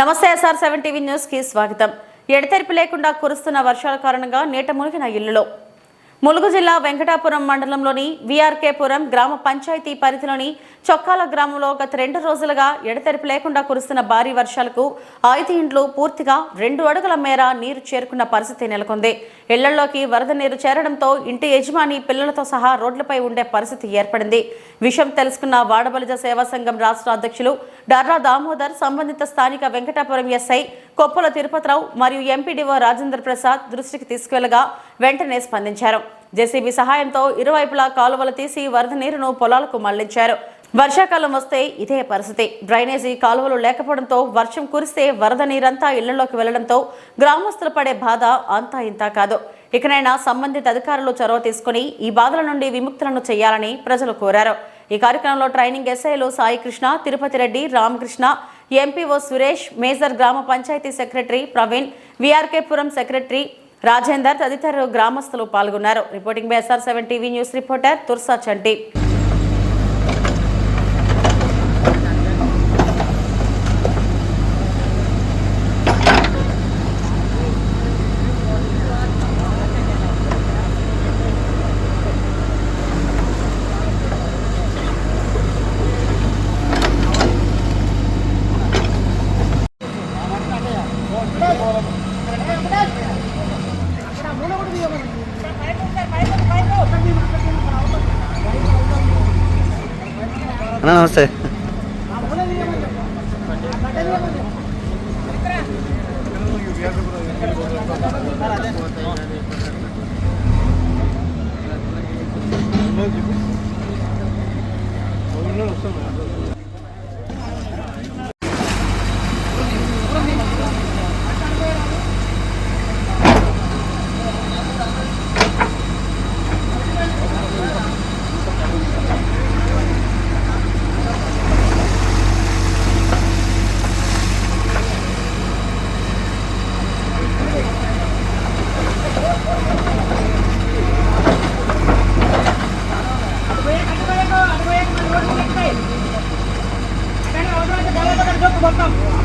నమస్తే SR seven TV న్యూస్కి స్వాగతం. ఎడతెరిపి లేకుండా కురుస్తున్న వర్షాల కారణంగా నీట మునిగిన ఇళ్ళలో. ములుగు జిల్లా వెంకటాపురం మండలంలోని విఆర్కేపురం గ్రామ పంచాయతీ పరిధిలోని చొక్కాల గ్రామంలో గత రెండు రోజులుగా ఎడతెరిపి లేకుండా కురుస్తున్న భారీ వర్షాలకు ఐదు ఇండ్లు పూర్తిగా రెండు అడుగుల మేర నీరు చేరుకున్న పరిస్థితి నెలకొంది. ఇళ్ళలోకి వరద నీరు చేరడంతో ఇంటి యజమాని పిల్లలతో సహా రోడ్లపై ఉండే పరిస్థితి ఏర్పడింది. విషయం తెలుసుకున్న వాడబలిజ సేవా సంఘం రాష్ట్ర అధ్యక్షులు డర్రా దామోదర్ సంబంధిత స్థానిక వెంకటాపురం ఎస్ఐ కొప్పల తిరుపతిరావు మరియు ఎంపీడీఓ రాజేంద్ర ప్రసాద్ దృష్టికి తీసుకెళ్ళగా వెంటనే స్పందించారు. జేసీబీ సహాయంతో ఇరువైపులా కాలువలు తీసి వరద నీరును పొలాలకు మళ్ళించారు. వర్షాకాలం వస్తే ఇదే పరిస్థితి. డ్రైనేజీ కాలువలు లేకపోవడంతో వర్షం కురిస్తే వరద నీరంతా ఇళ్ళలోకి వెళ్ళడంతో గ్రామస్తులు పడే బాధ అంతా ఇంతా కాదు. ఇకనైనా సంబంధిత అధికారులు చొరవ తీసుకుని ఈ బాధల నుండి విముక్తులను చేయాలని ప్రజలు కోరారు. ఈ కార్యక్రమంలో ట్రైనింగ్ ఎస్ఐలు సాయి కృష్ణ తిరుపతి రెడ్డి రామకృష్ణ ఎంపీఓ సురేష్ మేజర్ గ్రామ పంచాయతీ సెక్రటరీ ప్రవీణ్ విఆర్కేపురం సెక్రటరీ రాజేందర్ తదితరులు గ్రామస్తులు పాల్గొన్నారు. Reporting by SR seven TV news reporter Tursa Chanti. అన్న నమస్తే. バカ